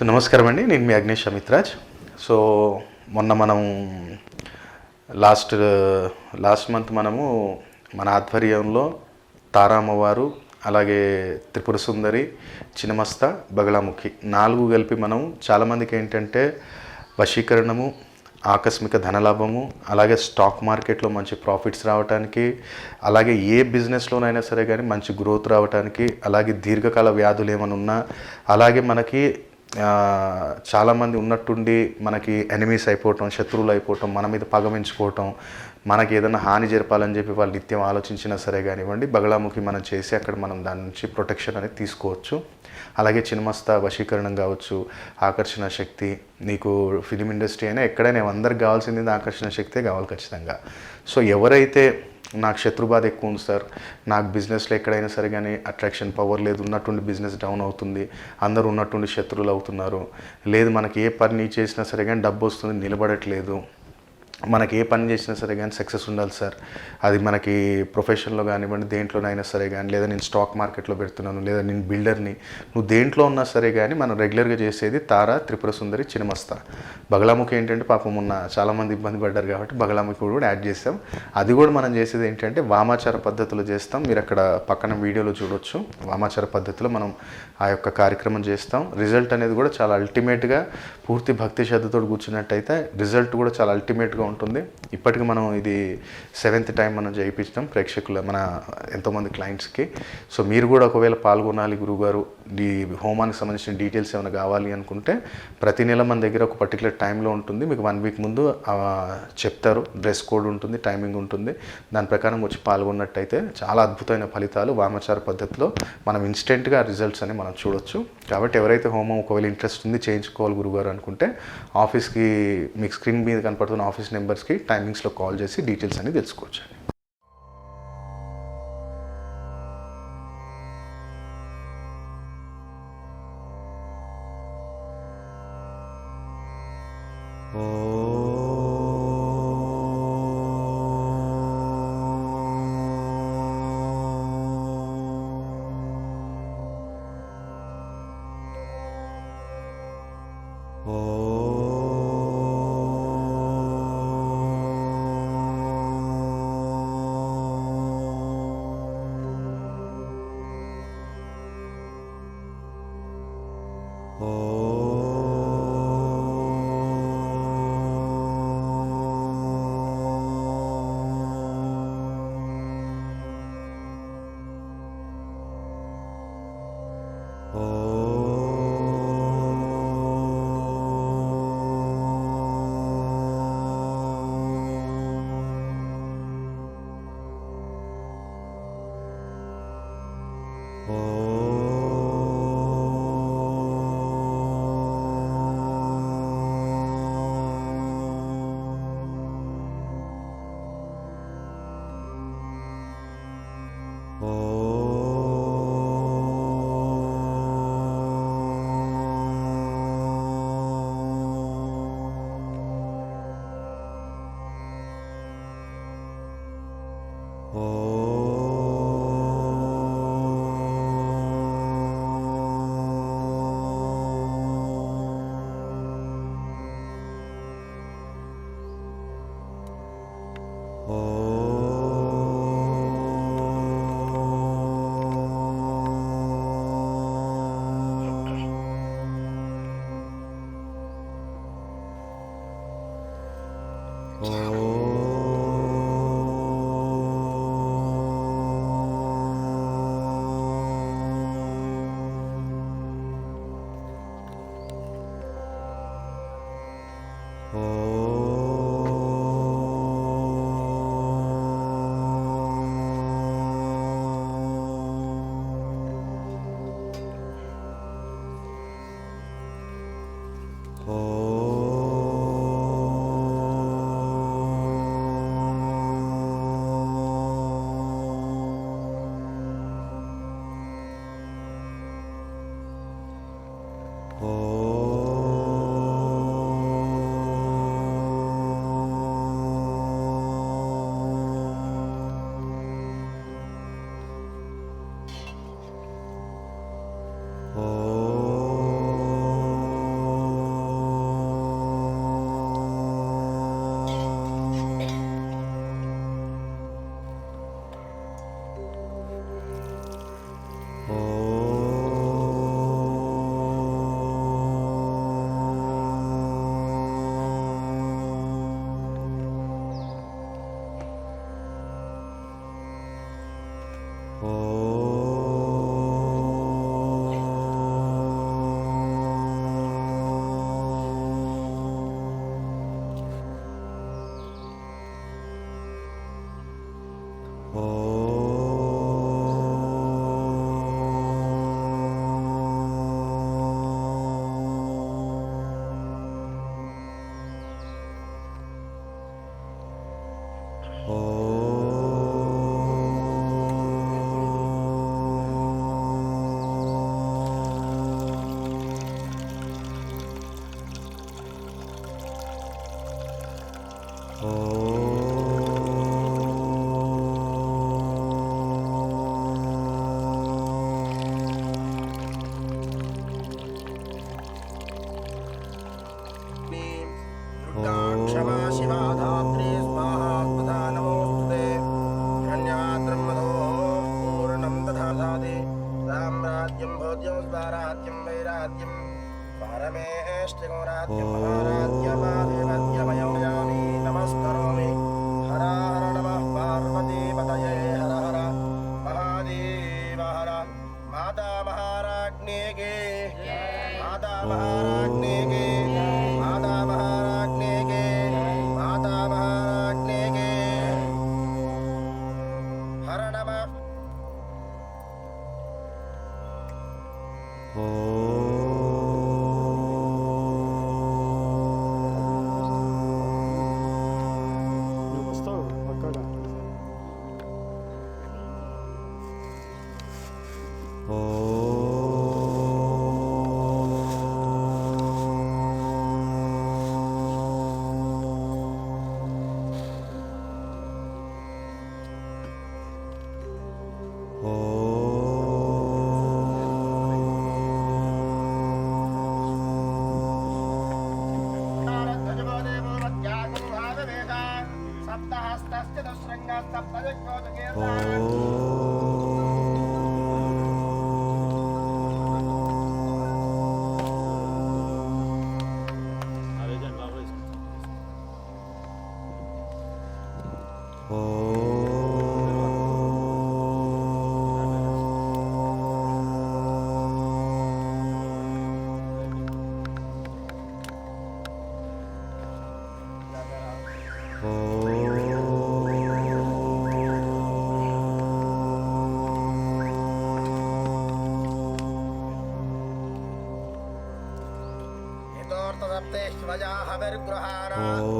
So నమస్కారం అండి నేను మీ అగ్నేష్ అమిత్రాజ్. సో మొన్న మనం లాస్ట్ లాస్ట్ మంత్ మనము మన ఆధ్వర్యంలో తారామ్మవారు అలాగే త్రిపుర సుందరి చినమస్త బగళాముఖి నాలుగు కలిపి మనం చాలామందికి ఏంటంటే వశీకరణము ఆకస్మిక ధనలాభము అలాగే స్టాక్ మార్కెట్లో మంచి ప్రాఫిట్స్ రావడానికి అలాగే ఏ బిజినెస్లోనైనా సరే కానీ మంచి గ్రోత్ రావడానికి అలాగే దీర్ఘకాల వ్యాధులు ఏమైనా ఉన్నా అలాగే మనకి చాలామంది ఉన్నట్టుండి మనకి ఎనిమీస్ అయిపోవటం శత్రువులు అయిపోవటం మన మీద పగమించుకోవటం మనకి ఏదైనా హాని జరపాలని చెప్పి వాళ్ళు నిత్యం ఆలోచించినా సరే కానివ్వండి బగళాముఖి మనం చేసి అక్కడ మనం దాని నుంచి ప్రొటెక్షన్ అనేది తీసుకోవచ్చు. అలాగే చిన్నమస్త వశీకరణం కావచ్చు ఆకర్షణ శక్తి నీకు ఫిలిం ఇండస్ట్రీ అయినా ఎక్కడైనా అందరికి కావాల్సింది ఆకర్షణ శక్తే కావాలి ఖచ్చితంగా. సో ఎవరైతే నాకు శత్రుబాధ ఎక్కువ ఉంది సార్. నాకు బిజినెస్లో ఎక్కడైనా సరే కానీ అట్రాక్షన్ పవర్ లేదు ఉన్నట్టుండి బిజినెస్ డౌన్ అవుతుంది అందరూ ఉన్నట్టుండి శత్రువులు అవుతున్నారు. లేదు మనకి ఏ పని చేసినా సరే కానీ డబ్బు వస్తుంది నిలబడట్లేదు. మనకి ఏ పని చేసినా సరే కానీ సక్సెస్ ఉండాలి సార్. అది మనకి ప్రొఫెషన్లో కానివ్వండి దేంట్లోనైనా సరే కానీ లేదా నేను స్టాక్ మార్కెట్లో పెడుతున్నాను లేదా నేను బిల్డర్ని నువ్వు దేంట్లో ఉన్నా సరే కానీ మనం రెగ్యులర్గా చేసేది తారా త్రిపుర సుందరి చినమస్త. బగలాముఖి ఏంటంటే పాపం ఉన్న చాలామంది ఇబ్బంది పడ్డారు కాబట్టి బగలాముఖి కూడా యాడ్ చేస్తాం అది కూడా మనం చేసేది ఏంటంటే వామాచార పద్ధతిలో చేస్తాం. మీరు అక్కడ పక్కన వీడియోలో చూడొచ్చు. వామాచార పద్ధతిలో మనం ఆ యొక్క కార్యక్రమం చేస్తాం. రిజల్ట్ అనేది కూడా చాలా అల్టిమేట్గా పూర్తి భక్తి శ్రద్ధతో కూర్చున్నట్టయితే రిజల్ట్ కూడా చాలా అల్టిమేట్గా ఉంటుంది. ఇప్పటికి మనం ఇది సెవెంత్ టైం మనం చేయించడం ప్రేక్షకుల మన ఎంతోమంది క్లయింట్స్కి సో మీరు కూడా ఒకవేళ పాల్గొనాలి గురువుగారు ఈ హోమానికి సంబంధించిన డీటెయిల్స్ ఏమైనా కావాలి అనుకుంటే ప్రతి నెల మన దగ్గర ఒక పర్టికులర్ టైంలో ఉంటుంది. మీకు వన్ వీక్ ముందు చెప్తారు. డ్రెస్ కోడ్ ఉంటుంది టైమింగ్ ఉంటుంది. దాని ప్రకారం వచ్చి పాల్గొన్నట్టయితే చాలా అద్భుతమైన ఫలితాలు వామాచార పద్ధతిలో మనం ఇన్స్టెంట్గా రిజల్ట్స్ అని మనం చూడొచ్చు. కాబట్టి ఎవరైతే హోమం ఒకవేళ ఇంట్రెస్ట్ ఉంది చేయించుకోవాలి గురుగారు అనుకుంటే ఆఫీస్కి మీకు స్క్రీన్ మీద కనపడుతున్న ఆఫీస్ నెంబర్స్కి టైమింగ్స్లో కాల్ చేసి డీటెయిల్స్ అని తెలుసుకోవచ్చు โห 어... Oh. oh.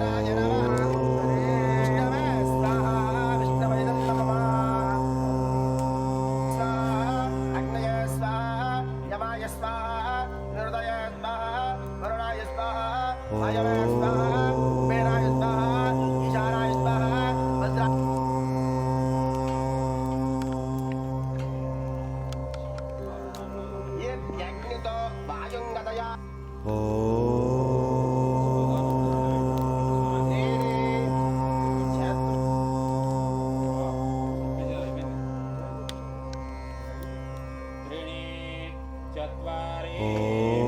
Oh. चत्वारि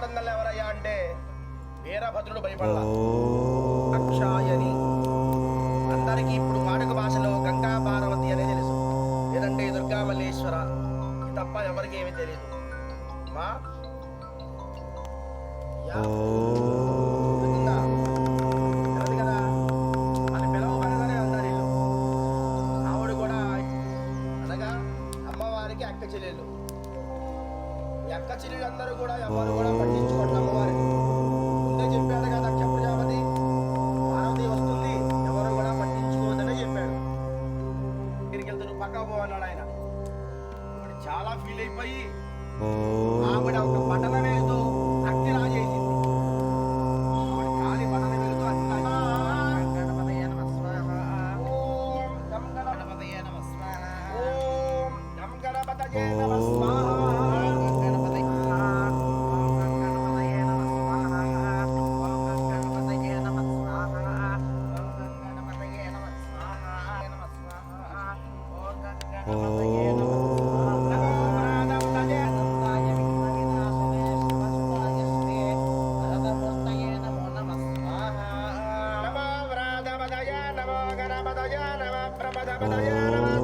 భయపడంగల్ ఎవరయ్యా అంటే వీరభద్రుడు భయపడ్డా అందరికీ ఇప్పుడు పాడక భాషలో గంగా భారవతి అనే తెలుసు. లేదంటే దుర్గా మల్లేశ్వర. తప్ప ఎవరికి ఏమీ తెలియదు మా ప్రభు అన్నాడు ఆయన. చాలా ఫీల్ అయిపోయి ఆవిడ ఒక పట్టణమేదో प्रपदया नमः प्रपदपदया नमः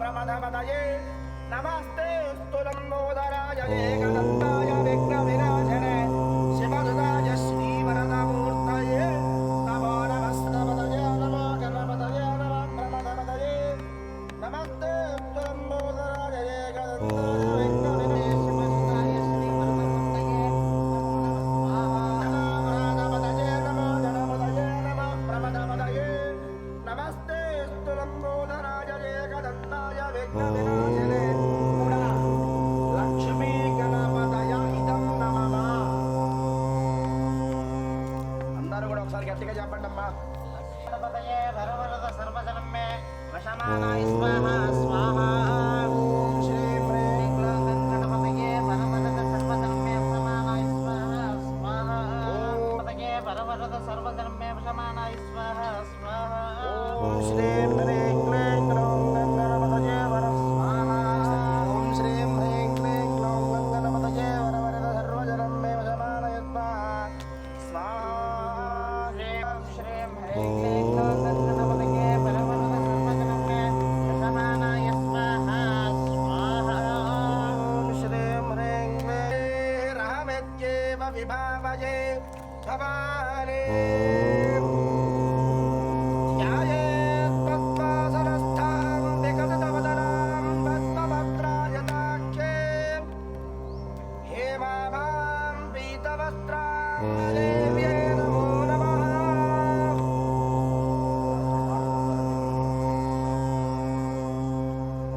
प्रमदमदये नमस्ते स्तुलम्बोदराय एकदन्ताय विघ्नविनाशय పండమ్మా సర్వజనం మే వశమానాయ స్వాహ స్వాహ. देव विभावये भवारे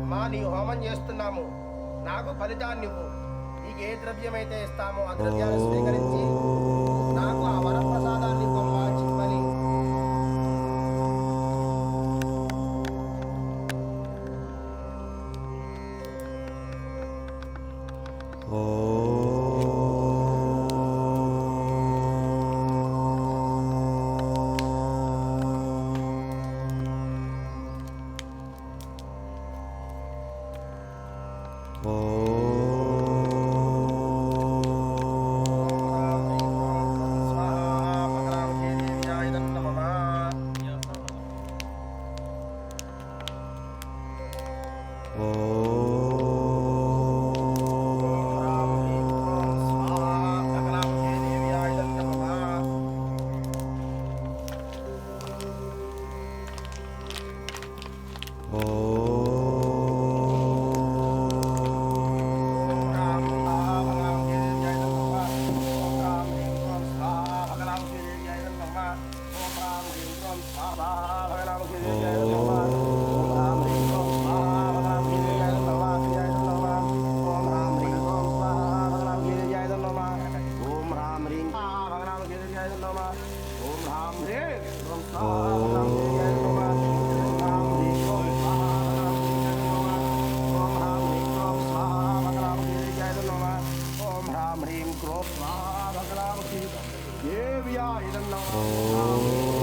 మా నీ హోమం చేస్తున్నాము. నాకు ఫలితాన్నివ్వు. ఏ ద్రవ్యం అయితే ఇస్తామో ఆ ద్రవ్యాన్ని స్వీకరించి ஓம் மகளாமகி தேவியா இதெல்லாம்